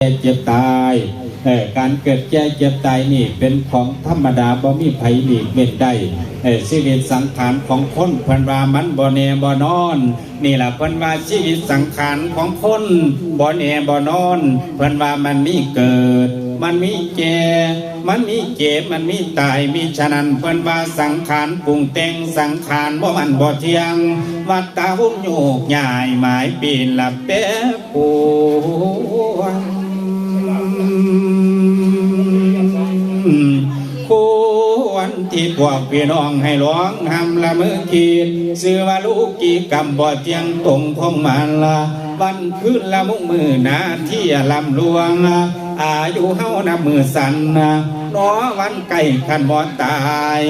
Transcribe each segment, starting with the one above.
แก่เจ็บตายเอ่อการเกิดแก่เจ็บตายนี่เป็นของธรรมดาบ่มีไผหลีกเว้นได้เอ่อชีวิตสังขารของคนเพิ่นว่ามันบ่แน่บ่นอน นี่ล่ะเพิ่นว่าชีวิตสังขารของคนบ่แน่บ่นอนเพิ่นว่ามันมีเกิด มันมีแก่มันมีเจ็บมันมีตายมีฉะนั้นเพิ่นว่าสังขารปรุงแต่งสังขารบ่มันบ่เที่ยง วัดตาหุ่นโยกใหญ่หมายปีนละเป๊ะปวง ที่พวกพี่น้องให้ร้องหำละมือกีดซื้อว่าลูกกีกำบ่เทียงตรงของมันละวันคืนละมุกมือนาที่ลำลวงอายุเฮานับมือสันนะน้อวันไก่ขันบ่ตาย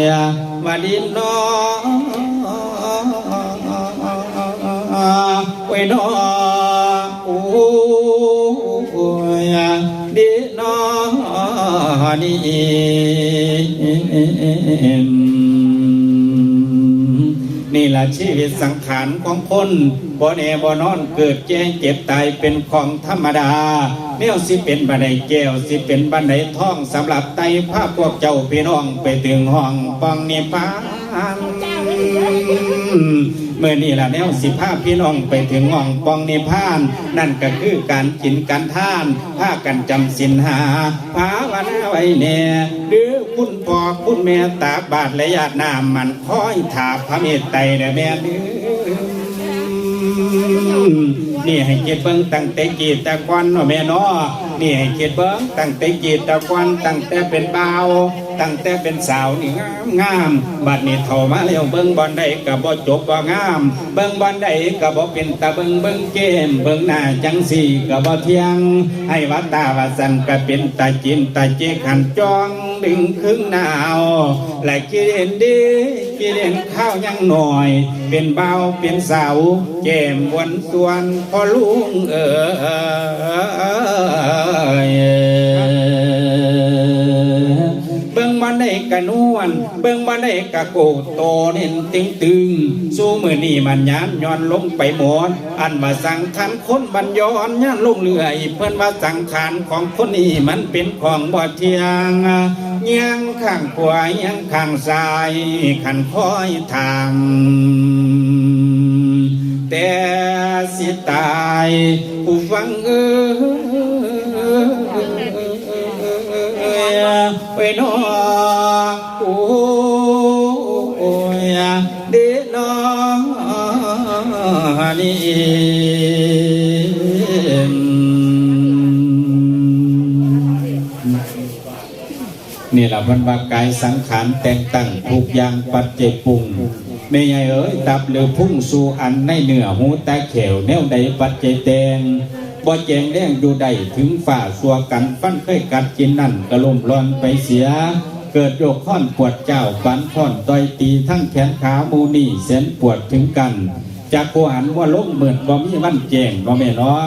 วันดินน้อไว้น้อโอ้ยดีน้อนี่ นี่แหละชีวิตสังขารของคนบ่แน่บ่นอนเกิดแจ้งเจ็บตายเป็นของธรรมดาแนวสิเป็นบันไดแก้วสิเป็นบันไดทองสำหรับไตภาพพวกเจ้าพี่น้องไปถึงห้องปังนิพพาน เมื่อนี่ละแนวสิภาพี่น้องไปถึงห้องปองนิพาน นั่นก็คือการกินการท่านผ้ากันจำสินหาภาวนาไว้แน่หรือคุณพ่อคุณแม่ตาบาดและญาตินามมันคอยถาพระเมตไตรเด้อแม่เด้อนี่ให้เกียรติเบิ้งตั้งแต่กีตะกวันเนาะแม่เนาะนี่ให้เกียรติเบิ้งตั้งแต่กีตะกวันตั้งแต่เป็นบ่า ตั้งแต่เป็นสาวนี่งามงามบัดนี้เท่ามาแล้วเบิ้งบอลใดก็บ่จบบ่งาม เบิ้งบอลใดก็บ่เป็นตาเบิ้งเบิ้งเกม เบิ้งหน้าจังสี่ก็บ่เที่ยง ให้วัดตาว่าสันก็เป็นตาจินตาเจขันจ้องดึงครึ่งหนาวและกิเลนดีกิเลนข้าวยังหน่อย เป็นเบาเป็นสาวแก้มวันส่วนพอลุงเอ๋ย ได้กะนวลเบิ่งมาได้กะโกโตเน้นตึงตึงสู้มือนี่มันยานย้อนลงไปหมดอันว่าสังขารคนบันย้อนย้อนลงเรื่อยเพิ่นว่าสังขารของคนนี้มันเป็นของบ่เที่ยงเงียงข้างขวาเงียงข้างซ้ายขันคอยทางแต่สิตายผู้ฟังเอ้ย ไปนอโอ้ยเดนอนี่นี่แหละพันบากายสังขารแต่งตั้งทุกอย่างปัจเจปุงไม่ใหญ่เอ้ยตับหรือพุ่งสู่อันในเหนือหูต่เขวแนวใดปัจเจแตง บ่แจงแดงอยู่ใดถึงฝ่าสัวกันฟันเคยกัดกินนั่นกระลมร้อนไปเสีย เกิดโยกข้อนปวดเจ้าปันข้อนต่อยตีทั้งแขนขามูนี่เส้นปวดถึงกันจากโคหันว่าล้มเหมือนบ่มีมันแจงบ่แม่เนาะ